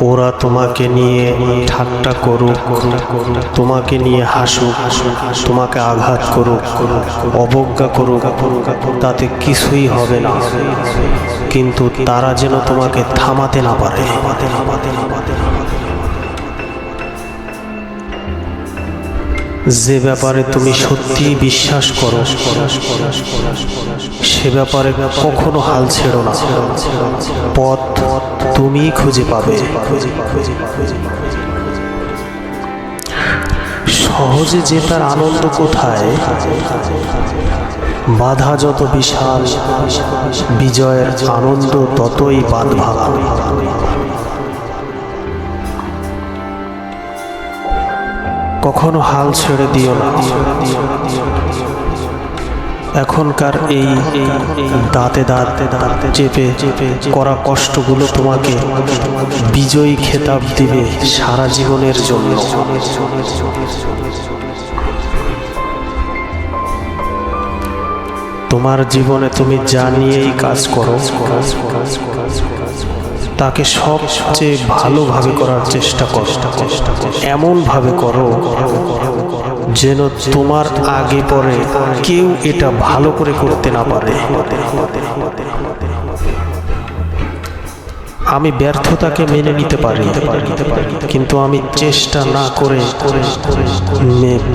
ওরা তোমাকে নিয়ে ঠাট্টা করুক, তোমাকে নিয়ে হাসুক, তোমাকে আঘাত করুক, অবজ্ঞা করুক, তাতে কিছুই হবে না। কিন্তু তারা যেন তোমাকে থামাতে না পারে। যে ব্যাপারে তুমি সত্যিই বিশ্বাস করো, সে ব্যাপারে কখনো হাল ছেড়ো না। পথ তুমিই খুঁজে পাবে। সহজে জেতার আনন্দ কোথায়, বাধা যত বিশাল, বিজয়ের আনন্দ ততই বাদ ভাঙা। কখনো হাল ছেড়ে দিও না। এখনকার এই দাঁতে দাঁতে চেপে চেপে করা কষ্টগুলো তোমাকে বিজয়ী খেতাব দিবে সারা জীবনের জন্য। তোমার জীবনে তুমি যা নিয়েই কাজ করো, তাকে সবচেয়ে ভালোভাবে করার চেষ্টা করো। এমনভাবে করো যেন তোমার আগে পরে কেউ এটা ভালো করে করতে না পারে। আমি ব্যর্থতাকে মেনে নিতে পারি, কিন্তু আমি চেষ্টা না করে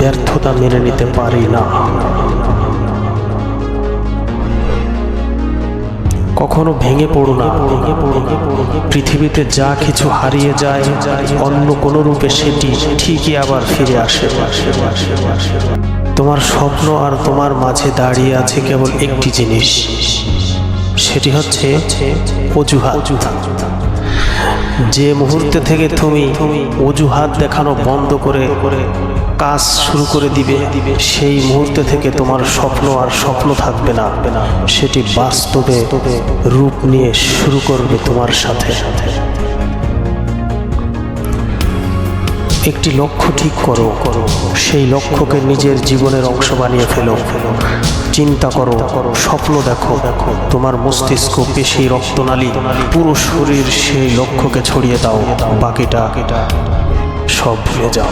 ব্যর্থতা মেনে নিতে পারি না। কখনো ভেঙে পড়ো না। পৃথিবীতে যা কিছু হারিয়ে যায়, অন্য কোনো রূপে সেটি ঠিকই আবার ফিরে আসে। তোমার স্বপ্ন আর তোমার মাঝে দাঁড়িয়ে আছে কেবল একটি জিনিস, সেটি হচ্ছে অজুহাত। যে মুহূর্তে থেকে তুমি অজুহাত দেখানো বন্ধ করে কাজ শুরু করে দিবে, সেই মুহূর্তে থেকে তোমার স্বপ্ন আর স্বপ্ন থাকবে না। সেটি বাস্তবে রূপ নিয়ে শুরু করবে তোমার সাথে। একটি লক্ষ্য ঠিক করো করো সেই লক্ষ্যকে নিজের জীবনের অংশ বানিয়ে ফেলো ফেলো। চিন্তা করো, স্বপ্ন দেখো। দেখো তোমার মস্তিষ্ক পেশি রক্তনালী, পুরো শরীর সেই লক্ষ্যকে ছড়িয়ে দাও। বাকিটা সব ভুলে যাও।